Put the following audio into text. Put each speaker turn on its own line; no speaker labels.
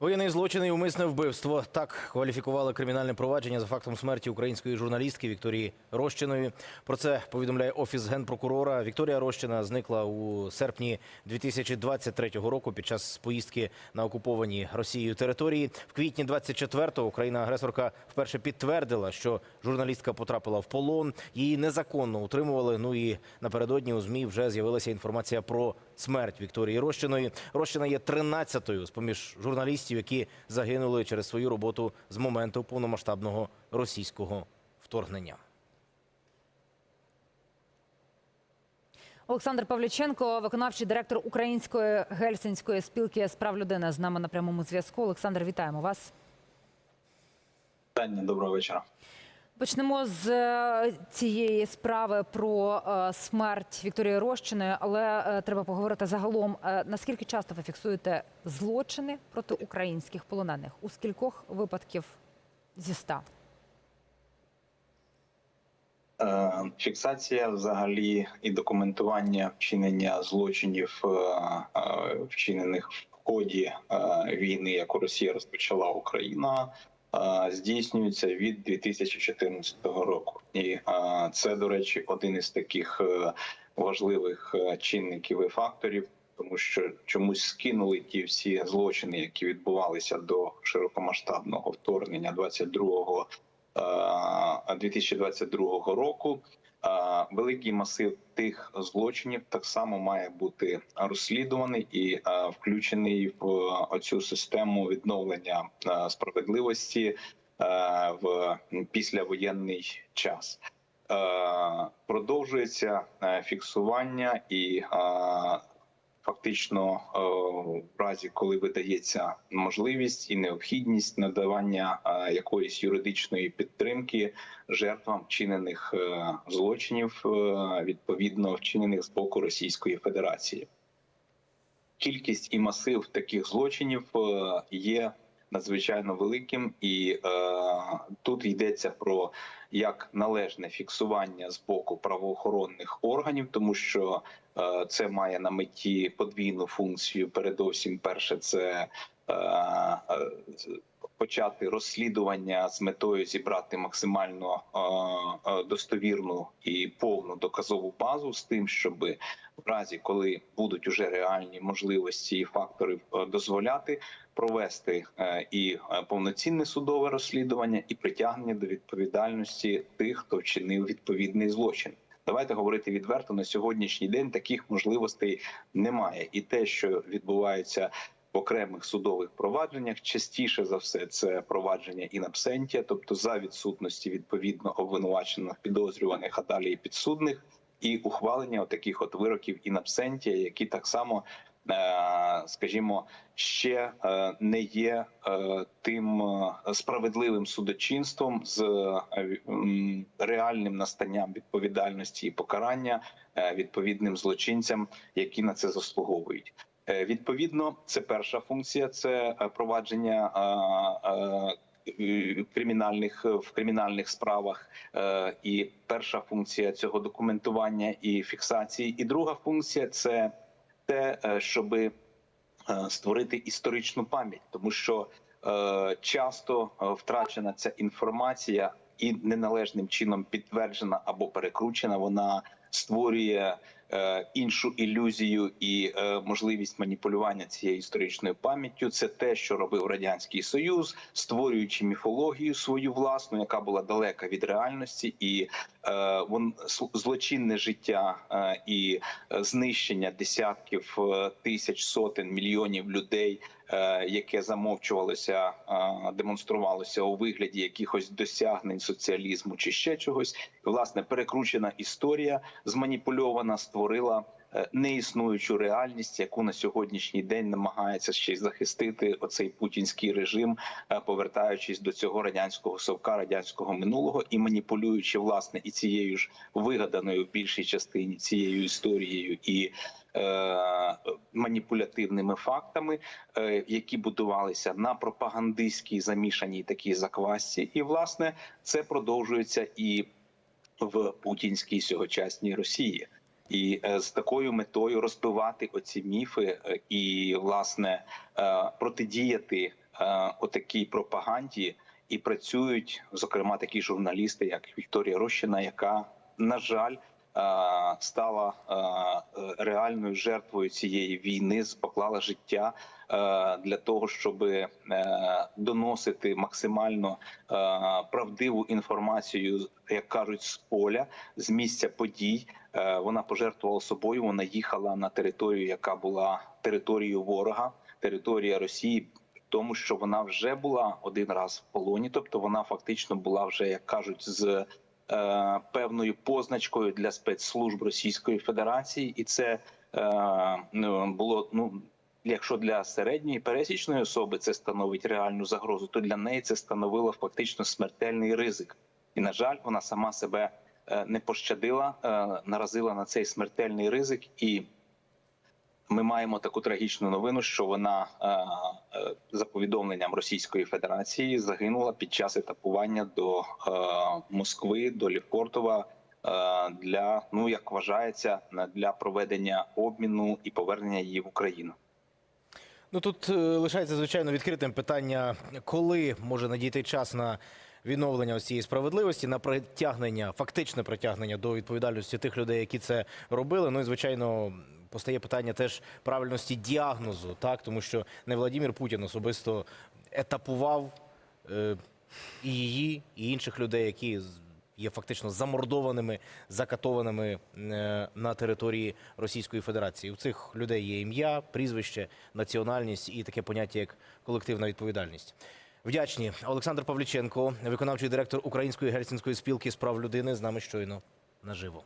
Воєнний злочин і умисне вбивство. Так кваліфікували кримінальне провадження за фактом смерті української журналістки Вікторії Рощиної. Про це повідомляє офіс генпрокурора. Вікторія Рощина зникла у серпні 2023 року під час поїздки на окуповані Росією території. В квітні 24-го Україна-агресорка вперше підтвердила, що журналістка потрапила в полон. Її незаконно утримували. Ну і напередодні у змі вже з'явилася інформація про смерть Вікторії Рощиної. Рощина є 13-ю з поміж журналістів, які загинули через свою роботу з моменту повномасштабного російського вторгнення.
Олександр Павліченко, виконавчий директор Української гельсінської спілки з прав людини, з нами на прямому зв'язку. Олександр, вітаємо вас.
Доброго вечора.
Почнемо з е, цієї справи про е, смерть Вікторії Рощиної, але е, треба поговорити загалом. Наскільки часто ви фіксуєте злочини проти українських полонених? У скількох випадків зі ста?
Фіксація взагалі і документування вчинення злочинів, вчинених в ході війни, яку Росія розпочала Україна, здійснюється від 2014 року, і е, це, до речі, один із таких е, важливих е, чинників і факторів. Тому що чомусь скинули ті всі злочини, які відбувалися до широкомасштабного вторгнення 22 е, 2022 року. Великий масив тих злочинів так само має бути розслідуваний і включений в оцю систему відновлення справедливості в післявоєнний час. Продовжується фіксування і фактично е, в разі, коли видається можливість і необхідність надавання е, якоїсь юридичної підтримки жертвам вчинених е, злочинів, відповідно вчинених з боку Російської Федерації. Кількість і масив таких злочинів є надзвичайно великим, і е, тут йдеться про як належне фіксування з боку правоохоронних органів, тому що е, це має на меті подвійну функцію. Передовсім, перше, це е, е, почати розслідування з метою зібрати максимально е, е, достовірну і повну доказову базу з тим, щоб в разі, коли будуть уже реальні можливості і фактори е, дозволяти провести і повноцінне судове розслідування, і притягнення до відповідальності тих, хто вчинив відповідний злочин. Давайте говорити відверто на сьогоднішній день таких можливостей немає, і те, що відбувається окремих судових провадженнях, частіше за все це провадження absentia, тобто за відсутності відповідно обвинувачених підозрюваних, а далі і підсудних, і ухвалення таких от вироків absentia, які так само. е, Скажімо, ще е, не є е, тим справедливим судочинством з реальним настанням відповідальності і покарання відповідним злочинцям, які на це заслуговують. Е, Відповідно, це перша функція це е, провадження кримінальних в кримінальних справах. Е, І перша функція цього документування і фіксації. І друга функція це те, щоб створити історичну пам'ять, тому що часто втрачена ця інформація і неналежним чином підтверджена або перекручена, вона створює іншу ілюзію і е, можливість маніпулювання цією історичною пам'яттю. Це те, що робив радянський союз, створюючи міфологію свою власну, яка була далека від реальності, і е, вон злочинне життя е, і е, знищення десятків е, тисяч сотень мільйонів людей, е, яке замовчувалося, е, демонструвалося у вигляді якихось досягнень соціалізму чи ще чогось. Власне, перекручена історія зманіпульована, створила е, неіснуючу реальність, яку на сьогоднішній день намагається ще й захистити оцей путінський режим, е, повертаючись до цього радянського совка, радянського минулого і маніпулюючи власне і цією ж вигаданою в більшій частині цією історією і. е, Маніпулятивними фактами, які будувалися на пропагандистській замішаній такій заквасці, і власне це продовжується і в путінській сьогочасній Росії. І е, з такою метою розбивати оці міфи е, і власне е, протидіяти отакій пропаганді. І працюють, зокрема, такі журналісти, як Вікторія Рощина, яка, на жаль, стала е, е, реальною жертвою цієї війни, поклала життя е, для того, щоб е, доносити максимально е, правдиву інформацію, як кажуть, з поля, з місця подій. Е, Вона пожертвувала собою. Вона їхала на територію, яка була територією ворога, територія Росії. Тому що вона вже була один раз в полоні, тобто вона фактично була вже, як кажуть, з е, певною позначкою для спецслужб Російської Федерації, і це е, ну, було ну. Якщо для середньої пересічної особи це становить реальну загрозу, то для неї це становило фактично смертельний ризик. І на жаль, вона сама себе е, не пощадила, е, наразила на цей смертельний ризик, і ми маємо таку трагічну новину, що вона е, е, за повідомленням Російської Федерації загинула під час етапування до е, Москви, до Лівпортова е, для ну як вважається для проведення обміну і повернення її в Україну.
Ну тут лишається звичайно відкритим питання, коли може надійти час на відновлення ось цієї справедливості, на притягнення, фактичне притягнення до відповідальності тих людей, які це робили. Ну і звичайно. Постає питання теж правильності діагнозу, так тому що не Владимир Путін особисто етапував е, і її, і інших людей, які є фактично замордованими, закатованими е, на території Російської Федерації. У цих людей є ім'я, прізвище, національність і таке поняття як колективна відповідальність. Вдячні Олександр Павліченко, виконавчий директор Української гельсінської спілки з прав людини, з нами щойно наживо.